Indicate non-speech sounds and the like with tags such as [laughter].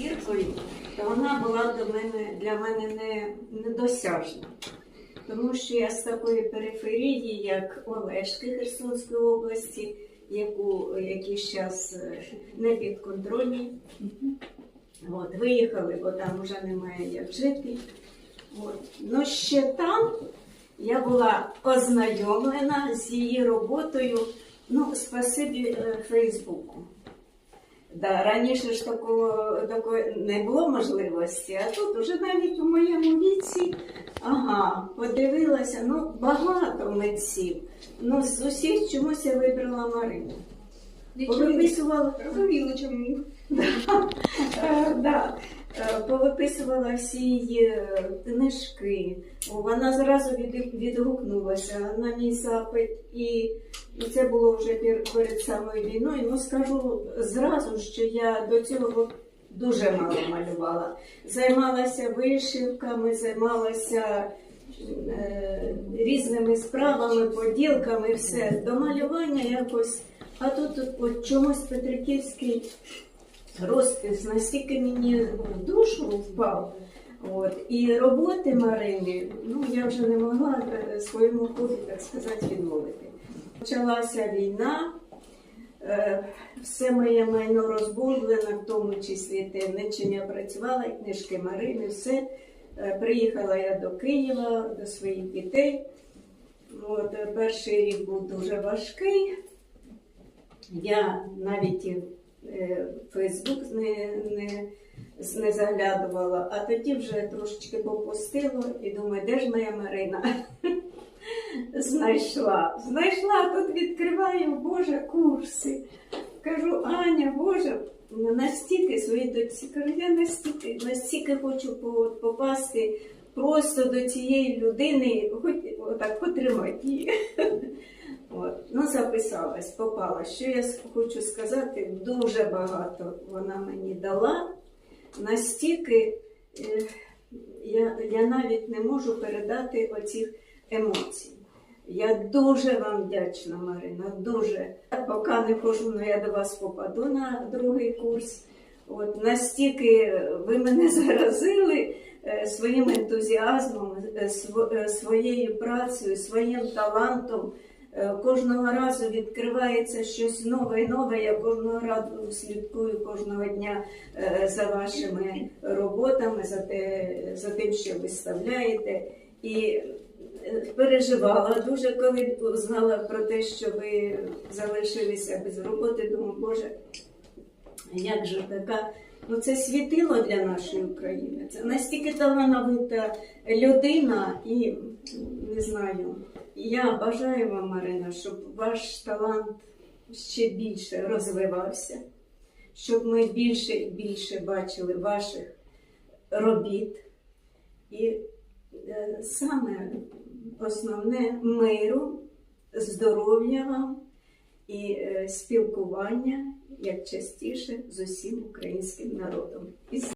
зіркою, то вона була до мене, для мене не, недосяжна. Тому що я з такої периферії, як Олешки Херсонської області, яку якийсь час е, не підконтрольні. От, виїхали, бо там вже немає як жити. От. Ну ще там я була ознайомлена з її роботою, ну, спасибі е, Фейсбуку. Да, раніше ж такого, такої не було можливості, а тут уже навіть у моєму віці, ага, подивилася, ну багато митців. Ну, з усіх чомусь я вибрала Марину. Повиписувала, Розуміло, чому. Е. Е, Повиписувала всі її е, книжки. Вона зразу від- відгукнулася на мій запит, і це було вже перед самою війною. Ну скажу зразу, що я до цього дуже мало малювала. Займалася вишивками, займалася різними справами, поділками, все. До малювання якось. А тут от чомусь Петриківський розпис настільки мені в душу впав. От. І роботи Марини, ну я вже не могла е, своєму хобі, так сказати, відмовити. Почалася війна, е, все моє майно розбомблено, в тому числі те, чим я працювала, книжки Марини, все. Е, Приїхала я до Києва, до своїх дітей. От, перший рік був дуже важкий. Я навіть і е, в Фейсбук не, не, не заглядувала, а тоді вже трошечки попустило і думаю, де ж моя Марина? [laughs] Знайшла. Знайшла, тут відкриваю, Боже, курси. Кажу, Аня, Боже, настільки своїй дочці, кажу, я настільки, настільки хочу попасти просто до цієї людини, хоч отак потримати її. [laughs] От. Ну, записалась, попала. Що я хочу сказати, дуже багато вона мені дала. Настільки е, я, я навіть не можу передати оцих емоцій. Я дуже вам вдячна, Марина, дуже. Поки не хожу, але я до вас попаду на другий курс. От настільки ви мене заразили е, своїм ентузіазмом, е, е, своєю працею, своїм талантом. Е, Кожного разу відкривається щось нове і нове. Я кожного разу слідкую кожного дня е, за вашими роботами, за, те, за тим, що виставляєте. І е, переживала дуже, коли знала про те, що ви залишилися без роботи. Думаю, Боже, як же така. Ну, це світило для нашої України. Це настільки талановита людина, і не знаю. Я бажаю вам, Марина, щоб ваш талант ще більше розвивався, щоб ми більше і більше бачили ваших робіт. І е, саме основне миру, здоров'я вам і е, спілкування як частіше з усім українським народом.